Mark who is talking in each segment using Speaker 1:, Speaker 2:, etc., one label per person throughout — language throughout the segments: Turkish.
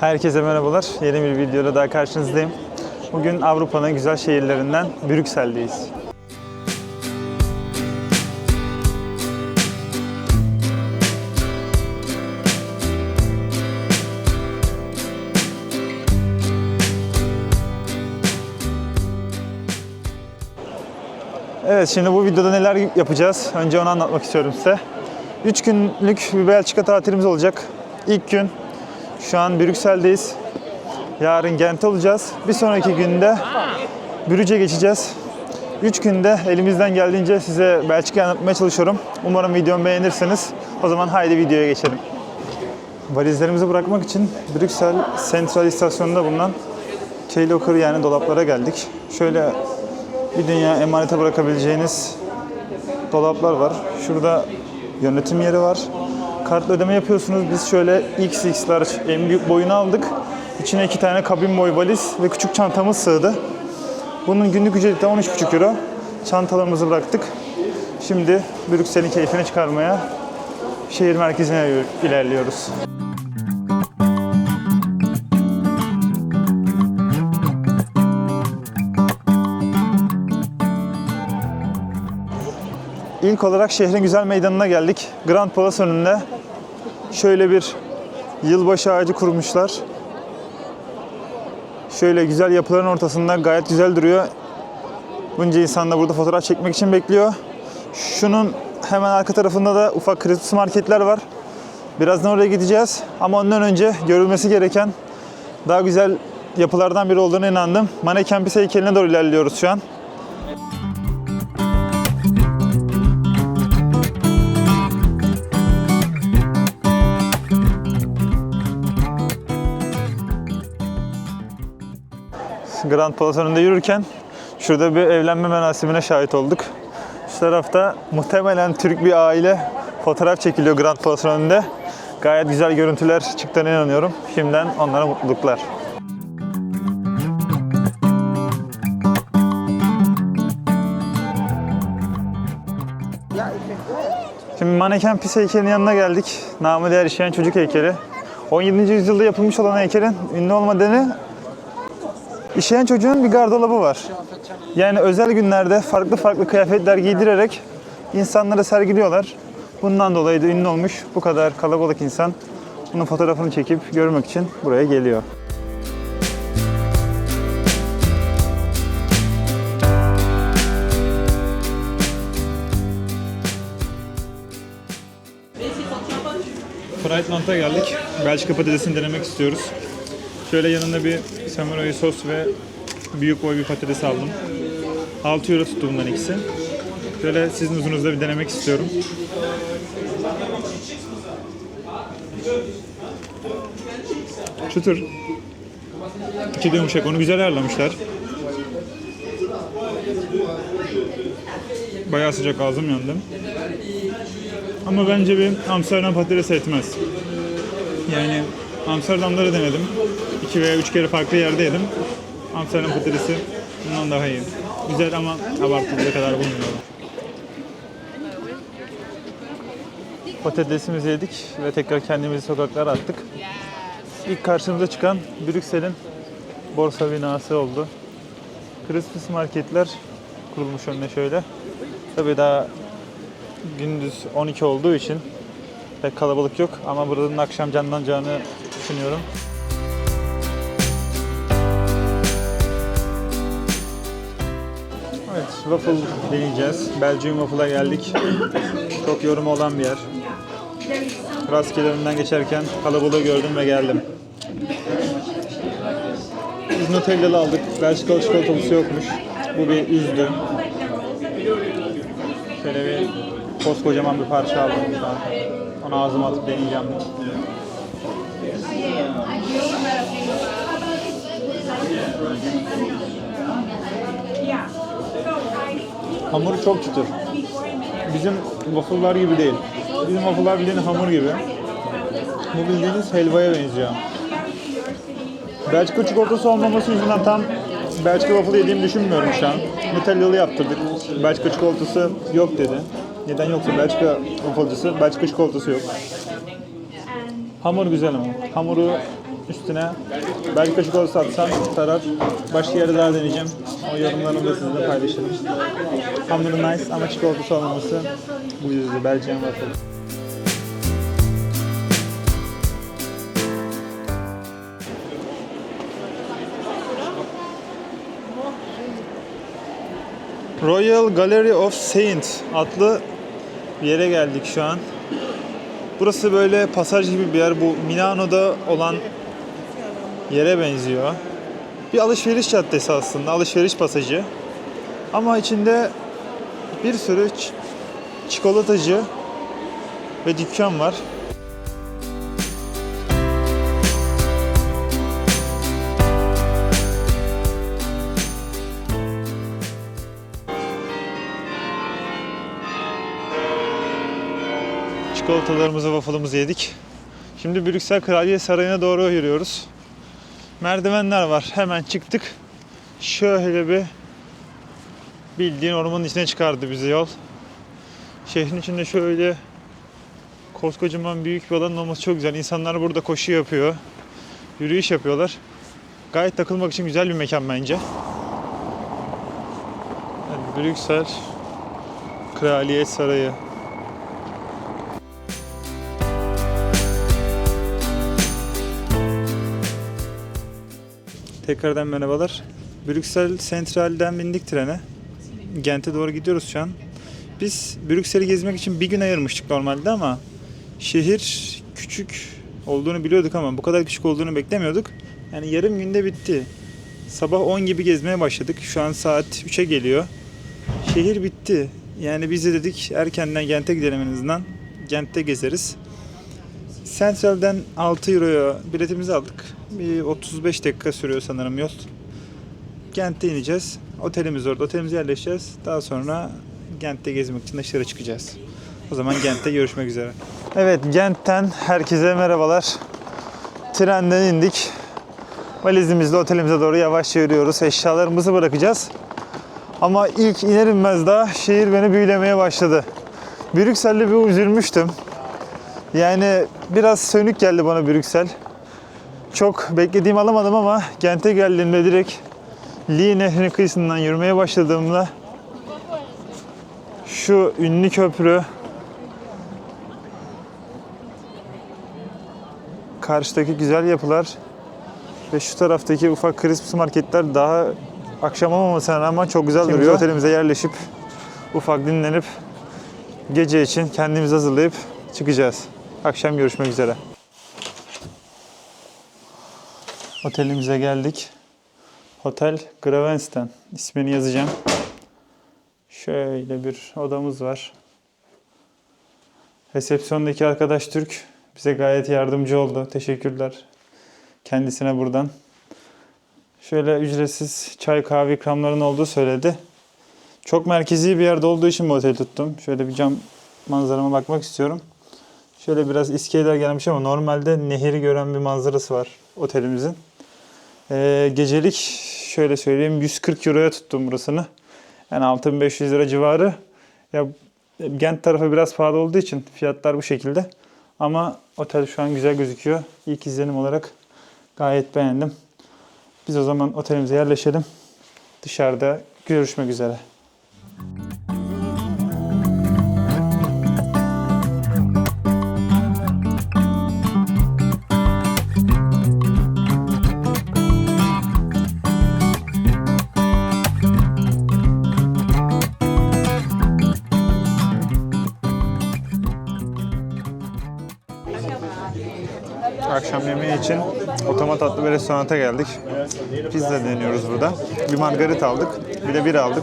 Speaker 1: Herkese merhabalar. Yeni bir videoda daha karşınızdayım. Bugün Avrupa'nın güzel şehirlerinden Brüksel'deyiz. Evet şimdi bu videoda neler yapacağız? Önce onu anlatmak istiyorum size. 3 günlük bir Belçika tatilimiz olacak. İlk gün şu an Brüksel'deyiz. Yarın Gent olacağız. Bir sonraki günde Brügge geçeceğiz. 3 günde elimizden geldiğince size Belçika'yı anlatmaya çalışıyorum. Umarım videomu beğenirsiniz. O zaman haydi videoya geçelim. Valizlerimizi bırakmak için Brüksel Sentral İstasyonu'nda bulunan Key Locker yani dolaplara geldik. Şöyle bir dünya emanete bırakabileceğiniz dolaplar var. Şurada yönetim yeri var. Kartla ödeme yapıyorsunuz. Biz şöyle XX large en büyük boyunu aldık. İçine iki tane kabin boy valiz ve küçük çantamız sığdı. Bunun günlük ücreti de 13,5 euro. Çantalarımızı bıraktık. Şimdi Brüksel'in keyfini çıkarmaya şehir merkezine ilerliyoruz. İlk olarak şehrin güzel meydanına geldik. Grand Palace önünde şöyle bir yılbaşı ağacı kurmuşlar. Şöyle güzel yapıların ortasında gayet güzel duruyor. Bunca insan da burada fotoğraf çekmek için bekliyor. Şunun hemen arka tarafında da ufak Christmas marketler var. Birazdan oraya gideceğiz. Ama ondan önce görülmesi gereken daha güzel yapılardan biri olduğuna inandım. Maneken Pis heykeline doğru ilerliyoruz şu an. Grand Palace önünde yürürken şurada bir evlenme merasimine şahit olduk. Şu tarafta muhtemelen Türk bir aile fotoğraf çekiliyor Grand Palace önünde. Gayet güzel görüntüler çıktığına inanıyorum. Şimdiden onlara mutluluklar. Şimdi maneken pis heykelinin yanına geldik. Namı değer işleyen çocuk heykeli. 17. yüzyılda yapılmış olan heykelin ünlü olma nedeni İşeyen çocuğun bir gardırobı var. Yani özel günlerde farklı farklı kıyafetler giydirerek insanlara sergiliyorlar. Bundan dolayı da ünlü olmuş bu kadar kalabalık insan bunun fotoğrafını çekip görmek için buraya geliyor. Friedland'a geldik. Belçika patatesini denemek istiyoruz. Şöyle yanında bir samurai sos ve büyük boy bir patates aldım. 6 euro tuttu bundan ikisi. Şöyle sizin uzunuzda bir denemek istiyorum. Çıtır. İçi de yumuşak. Onu güzel ayarlamışlar. Bayağı sıcak ağzım yandı. Ama bence bir Amsterdam patates etmez. Yani Amsterdam'da da denedim. 2 veya 3 kere farklı yerde yedim. Amsterdam patatesi bundan daha iyi. Güzel ama abartıldığı kadar bulmuyorum. Patatesimizi yedik ve tekrar kendimizi sokaklara attık. İlk karşımıza çıkan Brüksel'in borsa binası oldu. Christmas marketler kurulmuş önüne şöyle. Tabii daha gündüz 12 olduğu için pek kalabalık yok ama buranın akşam canlanacağını düşünüyorum. Evet, waffle deneyeceğiz. Belgium Waffle'a geldik. Çok yorum olan bir yer. Rastgele önünden geçerken kalabalığı gördüm ve geldim. Biz Nutellalı aldık. Belçikalı çikolatalısı yokmuş. Bu bir üzdü. Şöyle bir koskocaman bir parça aldım şu an. Onu ağzıma atıp deneyeceğim. Hamuru çok çıtır. Bizim waffle'lar gibi değil. Bizim waffle'lar bildiğin hamur gibi. Bu bildiğiniz helvaya benziyor. Belçika çikolatası olmaması yüzünden tam Belçika waffle yediğimi düşünmüyorum şu an. Nutellalı yaptırdık. Belçika çikolatası yok dedi. Neden yoksa Belçika wafflecısı, Belçika çikolatası yok. Hamur güzel ama. Hamuru Üstüne belki çikolata atsam tarar. Başka yere daha deneyeceğim. O yorumlarımı da sizinle paylaşırım. Hamuru nice ama çikolatası olmaması bu yüzden Belçika waffle. Royal Gallery of Saints adlı yere geldik şu an. Burası böyle pasaj gibi bir yer. Bu Milano'da olan yere benziyor. Bir alışveriş caddesi aslında, alışveriş pasajı. Ama içinde bir sürü çikolatacı ve dükkan var. Çikolatalarımızı, waffle'ımızı yedik. Şimdi Brüksel Kraliyet Sarayı'na doğru yürüyoruz. Merdivenler var. Hemen çıktık. Şöyle bir bildiğin ormanın içine çıkardı bizi yol. Şehrin içinde şöyle koskocaman büyük bir alanın olması çok güzel. İnsanlar burada koşu yapıyor. Yürüyüş yapıyorlar. Gayet takılmak için güzel bir mekan bence. Yani Brüksel Kraliyet Sarayı. Tekrardan merhabalar. Brüksel Sentral'den bindik trene. Gent'e doğru gidiyoruz şu an. Biz Brüksel'i gezmek için bir gün ayırmıştık normalde ama şehir küçük olduğunu biliyorduk ama bu kadar küçük olduğunu beklemiyorduk. Yani yarım günde bitti. Sabah 10 gibi gezmeye başladık. Şu an saat 3'e geliyor. Şehir bitti. Yani biz de dedik erkenden Gent'e gidelim en azından. Gent'te gezeriz. Central'den 6 Euro'ya biletimizi aldık. Bir 35 dakika sürüyor sanırım yol. Gent'te ineceğiz. Otelimiz orada. Otelimize yerleşeceğiz. Daha sonra Gent'te gezmek için dışarı çıkacağız. O zaman Gent'te görüşmek üzere. Evet Gent'ten herkese merhabalar. Trenden indik. Valizimizle otelimize doğru yavaşça yürüyoruz. Eşyalarımızı bırakacağız. Ama ilk iner inmez daha şehir beni büyülemeye başladı. Brüksel'de bir üzülmüştüm. Yani biraz sönük geldi bana Brüksel. Çok beklediğim alamadım ama Gent'e geldiğimde direkt Lee Nehri'nin kıyısından yürümeye başladığımda şu ünlü köprü karşıdaki güzel yapılar ve şu taraftaki ufak crisps marketler daha akşam olmamasına rağmen çok güzel duruyor. Otelimize yerleşip ufak dinlenip gece için kendimizi hazırlayıp çıkacağız. Akşam görüşmek üzere. Otelimize geldik. Hotel Gravensten. İsmini yazacağım. Şöyle bir odamız var. Resepsiyondaki arkadaş Türk. Bize gayet yardımcı oldu. Teşekkürler. Kendisine buradan. Şöyle ücretsiz çay kahve ikramların olduğu söyledi. Çok merkezi bir yerde olduğu için bu oteli tuttum. Şöyle bir cam manzarama bakmak istiyorum. Şöyle biraz iskeleler gelmiş ama normalde nehri gören bir manzarası var otelimizin. Ee, gecelik şöyle söyleyeyim 140 euroya tuttum burasını. Yani 6500 lira civarı. Ya Gent tarafı biraz pahalı olduğu için fiyatlar bu şekilde. Ama otel şu an güzel gözüküyor. İlk izlenim olarak gayet beğendim. Biz o zaman otelimize yerleşelim. Dışarıda görüşmek üzere. Akşam yemeği için otomat adlı bir restoranta geldik. Pizza deniyoruz burada. Bir margarita aldık. Bir de bira aldık.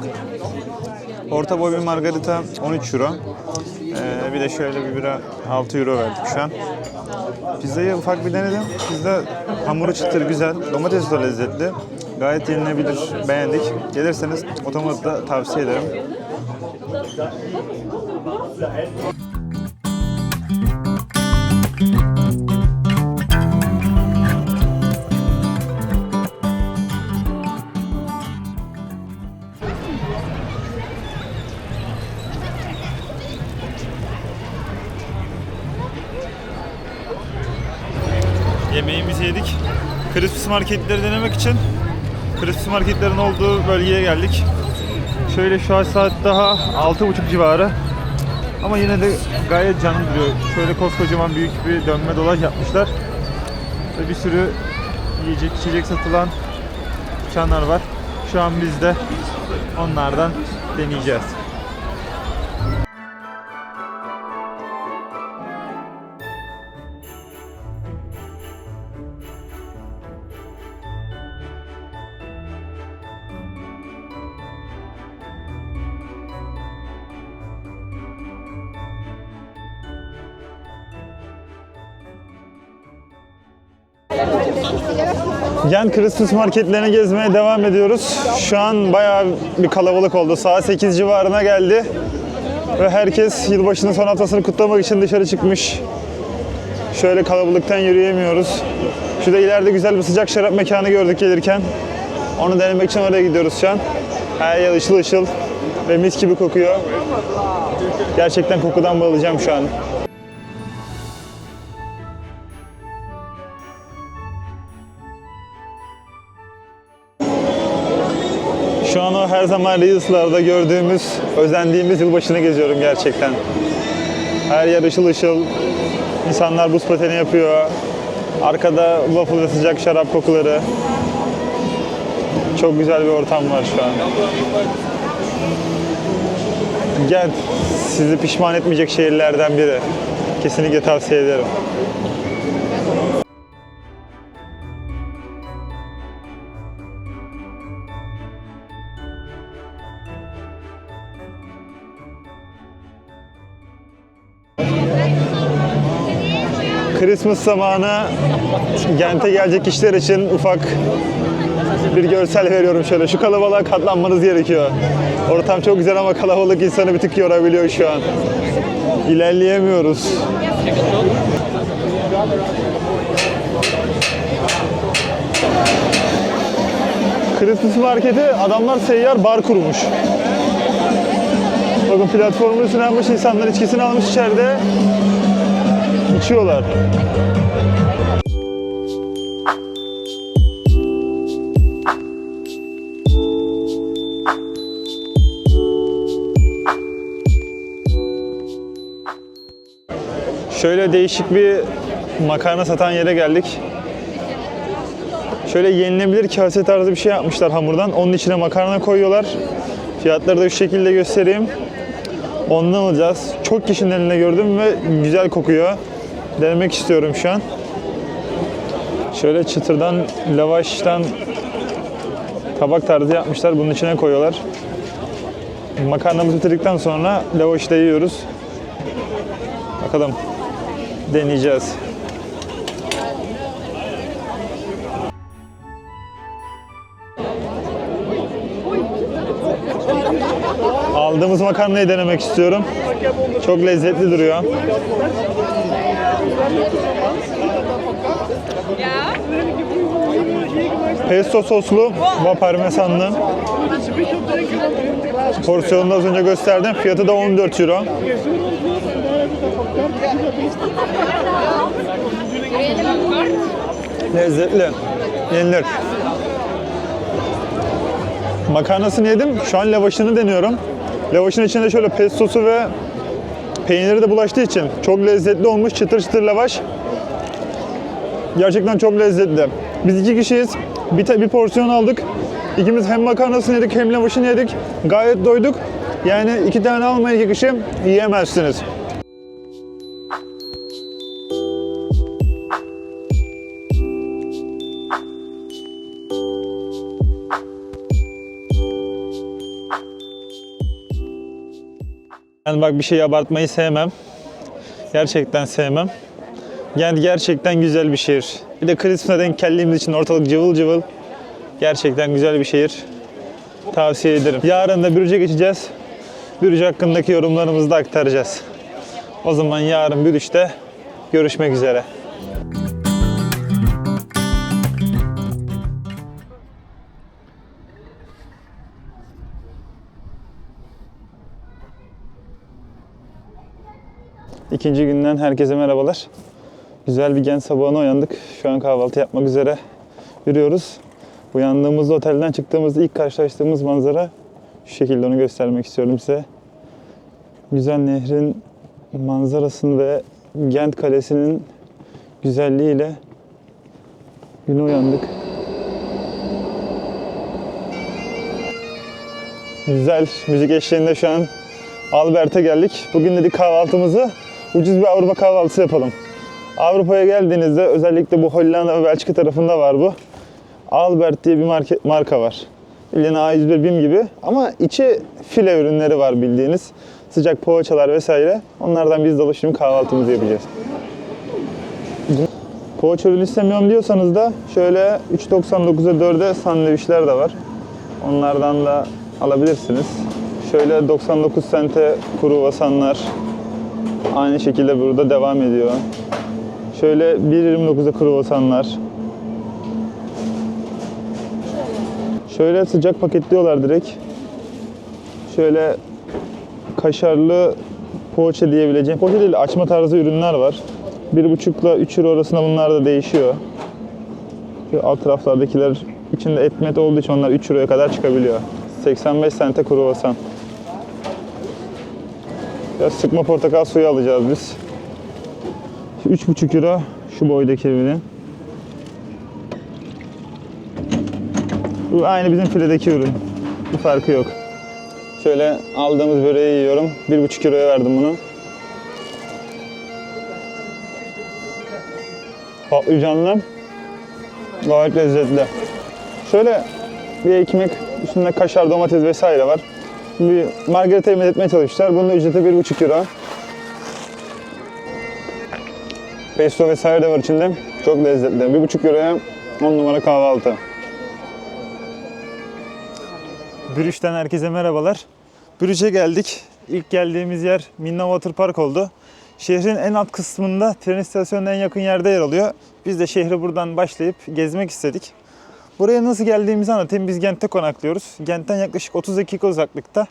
Speaker 1: Orta boy bir margarita 13 euro. Ee, bir de şöyle bir bira 6 euro verdik şu an. Pizzayı ufak bir denedim. Pizza hamuru çıtır güzel. Domates de lezzetli. Gayet yenilebilir. Beğendik. Gelirseniz otomatı da tavsiye ederim. Yemeğimizi yedik. Christmas marketleri denemek için Christmas marketlerin olduğu bölgeye geldik. Şöyle şu an saat daha 6.30 civarı. Ama yine de gayet canlı duruyor. Şöyle koskocaman büyük bir dönme dolaş yapmışlar. Ve bir sürü yiyecek içecek satılan dükkanlar var. Şu an biz de onlardan deneyeceğiz. Gen Christmas marketlerini gezmeye devam ediyoruz. Şu an bayağı bir kalabalık oldu. Saat 8 civarına geldi. Ve herkes yılbaşının son haftasını kutlamak için dışarı çıkmış. Şöyle kalabalıktan yürüyemiyoruz. Şurada ileride güzel bir sıcak şarap mekanı gördük gelirken. Onu denemek için oraya gidiyoruz şu an. Her yer ışıl ışıl ve mis gibi kokuyor. Gerçekten kokudan bayılacağım şu an. An o her zaman Reels'larda gördüğümüz, özendiğimiz yılbaşını geziyorum gerçekten. Her yer ışıl ışıl, insanlar buz pateni yapıyor. Arkada waffle ve sıcak şarap kokuları. Çok güzel bir ortam var şu an. Gent, sizi pişman etmeyecek şehirlerden biri. Kesinlikle tavsiye ederim. Christmas zamanı Gent'e gelecek kişiler için ufak bir görsel veriyorum şöyle. Şu kalabalığa katlanmanız gerekiyor. Ortam çok güzel ama kalabalık insanı bir tık yorabiliyor şu an. İlerleyemiyoruz. Christmas marketi adamlar seyyar bar kurmuş. Bakın platformun üstüne almış insanlar içkisini almış içeride içiyorlar. Şöyle değişik bir makarna satan yere geldik. Şöyle yenilebilir kase tarzı bir şey yapmışlar hamurdan. Onun içine makarna koyuyorlar. Fiyatları da şu şekilde göstereyim. Ondan alacağız. Çok kişinin elinde gördüm ve güzel kokuyor. Denemek istiyorum şu an. Şöyle çıtırdan, lavaştan tabak tarzı yapmışlar. Bunun içine koyuyorlar. Makarnamızı bitirdikten sonra lavaşı da yiyoruz. Bakalım. Deneyeceğiz. Aldığımız makarnayı denemek istiyorum. Çok lezzetli duruyor. Pesto soslu ve parmesanlı. Porsiyonunu az önce gösterdim. Fiyatı da 14 euro. Lezzetli. Yenilir. Makarnasını yedim. Şu an lavaşını deniyorum. Lavaşın içinde şöyle pestosu ve peyniri de bulaştığı için çok lezzetli olmuş. Çıtır çıtır lavaş. Gerçekten çok lezzetli. Biz iki kişiyiz. Bir, bir porsiyon aldık. İkimiz hem makarnasını yedik hem lavaşını yedik. Gayet doyduk. Yani iki tane almayın iki kişi yiyemezsiniz. Ben bak bir şey abartmayı sevmem. Gerçekten sevmem. Yani gerçekten güzel bir şehir. Bir de Christmas'a denk geldiğimiz için ortalık cıvıl cıvıl. Gerçekten güzel bir şehir. Tavsiye ederim. Yarın da Bürüc'e geçeceğiz. Bürüc hakkındaki yorumlarımızı da aktaracağız. O zaman yarın Bürüc'te görüşmek üzere. İkinci günden herkese merhabalar. Güzel bir gen sabahına uyandık. Şu an kahvaltı yapmak üzere yürüyoruz. Uyandığımızda otelden çıktığımızda ilk karşılaştığımız manzara şu şekilde onu göstermek istiyorum size. Güzel nehrin manzarasını ve Gent Kalesi'nin güzelliğiyle güne uyandık. Güzel müzik eşliğinde şu an Albert'e geldik. Bugün dedik kahvaltımızı ucuz bir Avrupa kahvaltısı yapalım. Avrupa'ya geldiğinizde özellikle bu Hollanda ve Belçika tarafında var bu. Albert diye bir market, marka var. Bildiğin A101 BİM gibi ama içi file ürünleri var bildiğiniz. Sıcak poğaçalar vesaire. Onlardan biz de şimdi kahvaltımızı yapacağız. Poğaça ürün istemiyorum diyorsanız da şöyle 3.99'a 4'e sandviçler de var. Onlardan da alabilirsiniz. Şöyle 99 sente kruvasanlar aynı şekilde burada devam ediyor. Şöyle 1.29'a kruvasanlar. Şöyle sıcak paketliyorlar direkt. Şöyle kaşarlı poğaça diyebileceğim. Poğaça değil açma tarzı ürünler var. 1.5 ile 3 euro arasında bunlar da değişiyor. Şu alt taraflardakiler içinde et met olduğu için onlar 3 euroya kadar çıkabiliyor. 85 sente kruvasan. Biraz sıkma portakal suyu alacağız biz. 3,5 euro şu boydaki ürünün. Bu aynı bizim filedeki ürün. Bir farkı yok. Şöyle aldığımız böreği yiyorum. 1,5 euroya verdim bunu. Patlıcanlı. Gayet lezzetli. Şöyle bir ekmek, üstünde kaşar, domates vesaire var. Bir margarita yemek etmeye çalışmışlar. Bunun ücreti 1,5 euro. Pesto vesaire de var içinde. Çok lezzetli. 1,5 euroya 10 numara kahvaltı. Bürüş'ten herkese merhabalar. Bürüş'e geldik. İlk geldiğimiz yer Minna Water Park oldu. Şehrin en alt kısmında tren istasyonuna en yakın yerde yer alıyor. Biz de şehri buradan başlayıp gezmek istedik. Buraya nasıl geldiğimizi anlatayım. Biz Gent'te konaklıyoruz. Gent'ten yaklaşık 30 dakika uzaklıkta.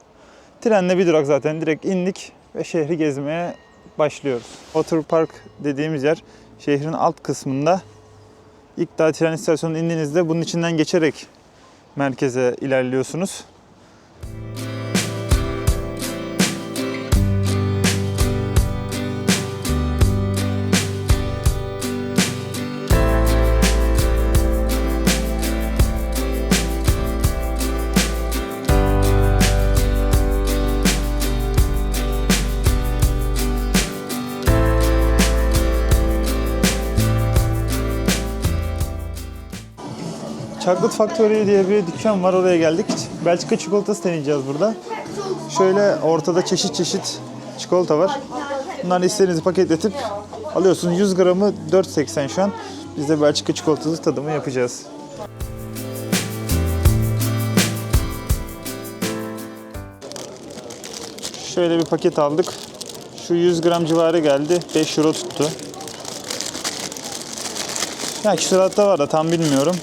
Speaker 1: Trenle bir durak zaten. Direkt indik ve şehri gezmeye başlıyoruz. Water Park dediğimiz yer şehrin alt kısmında. İlk daha tren istasyonuna indiğinizde bunun içinden geçerek merkeze ilerliyorsunuz. Chocolate Factory diye bir dükkan var oraya geldik. Belçika çikolatası deneyeceğiz burada. Şöyle ortada çeşit çeşit çikolata var. Bunları istediğinizi paketletip alıyorsunuz. 100 gramı 4.80 şu an. Biz de Belçika çikolatası tadımı yapacağız. Şöyle bir paket aldık. Şu 100 gram civarı geldi. 5 euro tuttu. Ya küsuratta var da tam bilmiyorum.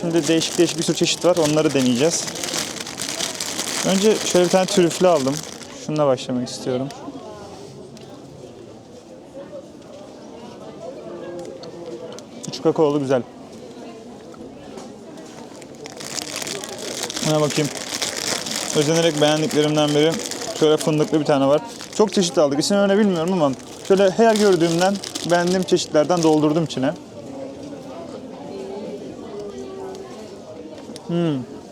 Speaker 1: Şimdi değişik değişik bir sürü çeşit var. Onları deneyeceğiz. Önce şöyle bir tane trüflü aldım. Şununla başlamak istiyorum. Üç kakaolu güzel. Buna bakayım. Özenerek beğendiklerimden biri şöyle fındıklı bir tane var. Çok çeşit aldık. İsmini öyle bilmiyorum ama şöyle her gördüğümden beğendiğim çeşitlerden doldurdum içine.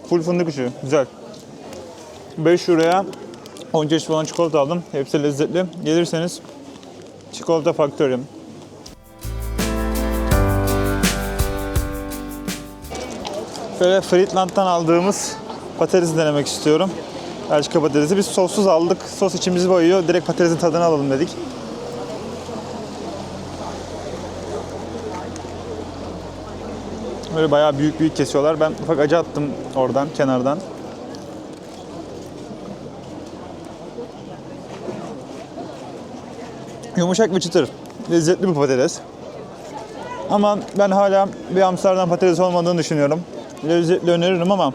Speaker 1: Full fındık işi. Güzel. 5 euroya 10 çeşit falan çikolata aldım. Hepsi lezzetli. Gelirseniz Çikolata Factory. Şöyle Friedland'dan aldığımız patatesi denemek istiyorum. Belçika patatesi. Biz sossuz aldık. Sos içimizi boyuyor. Direkt patatesin tadını alalım dedik. Böyle bayağı büyük büyük kesiyorlar. Ben ufak acı attım oradan, kenardan. Yumuşak ve çıtır. Lezzetli bir patates. Ama ben hala bir Amsterdam patates olmadığını düşünüyorum. Lezzetli öneririm ama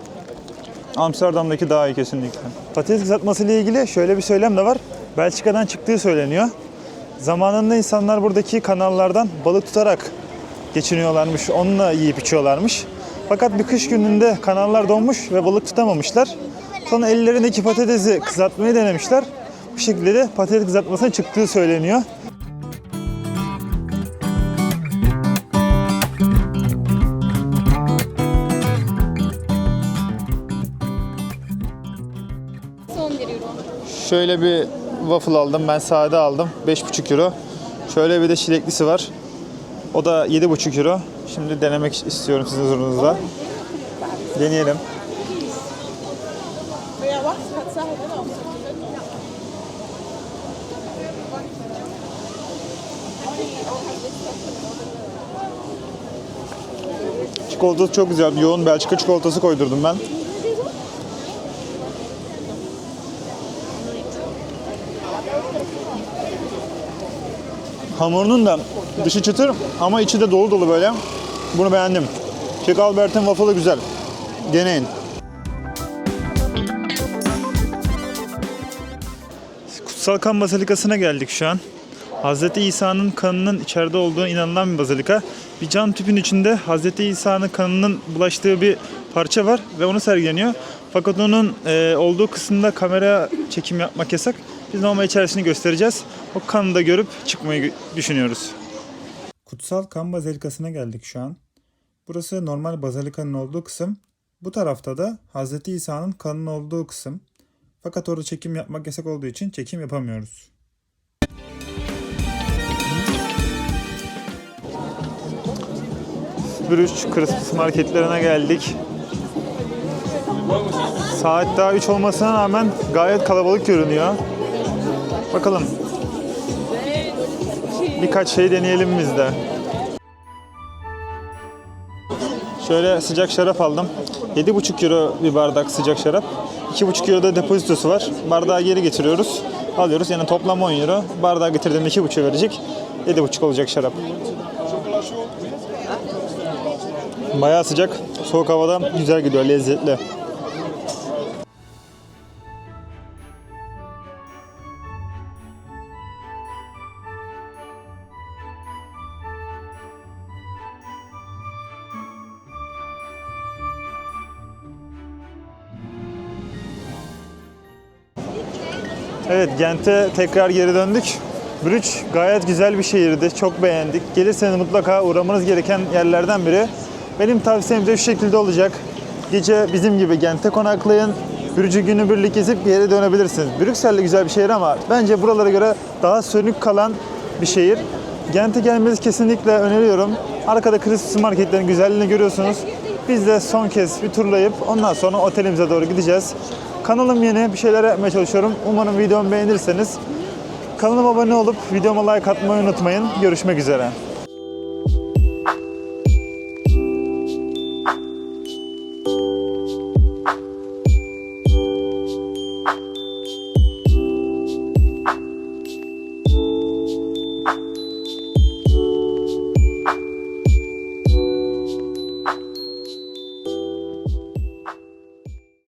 Speaker 1: Amsterdam'daki daha iyi kesinlikle. Patates kızartması ile ilgili şöyle bir söylem de var. Belçika'dan çıktığı söyleniyor. Zamanında insanlar buradaki kanallardan balık tutarak geçiniyorlarmış. Onunla yiyip içiyorlarmış. Fakat bir kış gününde kanallar donmuş ve balık tutamamışlar. Sonra ellerindeki patatesi kızartmayı denemişler. Bu şekilde de patates kızartmasına çıktığı söyleniyor.
Speaker 2: Son 1 euro.
Speaker 1: Şöyle bir waffle aldım. Ben sade aldım. 5,5 euro. Şöyle bir de çileklisi var. O da 7,5 euro. Şimdi denemek istiyorum sizin huzurunuzda. Deneyelim. Çikolatası çok güzel. Yoğun Belçika çikolatası koydurdum ben. Hamurunun da dışı çıtır ama içi de dolu dolu böyle. Bunu beğendim. Çek Albert'in waffle'ı güzel. Deneyin. Kutsal Kan Bazilikası'na geldik şu an. Hz. İsa'nın kanının içeride olduğu inanılan bir bazilika. Bir cam tüpün içinde Hz. İsa'nın kanının bulaştığı bir parça var ve onu sergileniyor. Fakat onun e, olduğu kısımda kamera çekim yapmak yasak. Biz normal içerisini göstereceğiz. O kanı da görüp çıkmayı düşünüyoruz. Kutsal Kan Bazilikası'na geldik şu an. Burası normal bazilikanın olduğu kısım. Bu tarafta da Hz. İsa'nın kanının olduğu kısım. Fakat orada çekim yapmak yasak olduğu için çekim yapamıyoruz. Brüş Christmas marketlerine geldik. Saat daha 3 olmasına rağmen gayet kalabalık görünüyor. Bakalım. Birkaç şey deneyelim biz de. Şöyle sıcak şarap aldım. 7,5 euro bir bardak sıcak şarap. 2,5 euro da depozitosu var. Bardağı geri getiriyoruz. Alıyoruz. Yani toplam 10 euro. Bardağı getirdiğinde 2,5 verecek. 7,5 olacak şarap. Bayağı sıcak. Soğuk havada güzel gidiyor. Lezzetli. Evet Gent'e tekrar geri döndük. Brüç gayet güzel bir şehirdi. Çok beğendik. Gelirseniz mutlaka uğramanız gereken yerlerden biri. Benim tavsiyem de şu şekilde olacak. Gece bizim gibi Gent'e konaklayın. Brüc'ü günübirlik gezip geri dönebilirsiniz. Brüksel de güzel bir şehir ama bence buralara göre daha sönük kalan bir şehir. Gent'e gelmenizi kesinlikle öneriyorum. Arkada Christmas marketlerin güzelliğini görüyorsunuz. Biz de son kez bir turlayıp ondan sonra otelimize doğru gideceğiz. Kanalım yeni bir şeyler yapmaya çalışıyorum. Umarım videomu beğenirseniz. Kanalıma abone olup videoma like atmayı unutmayın. Görüşmek üzere.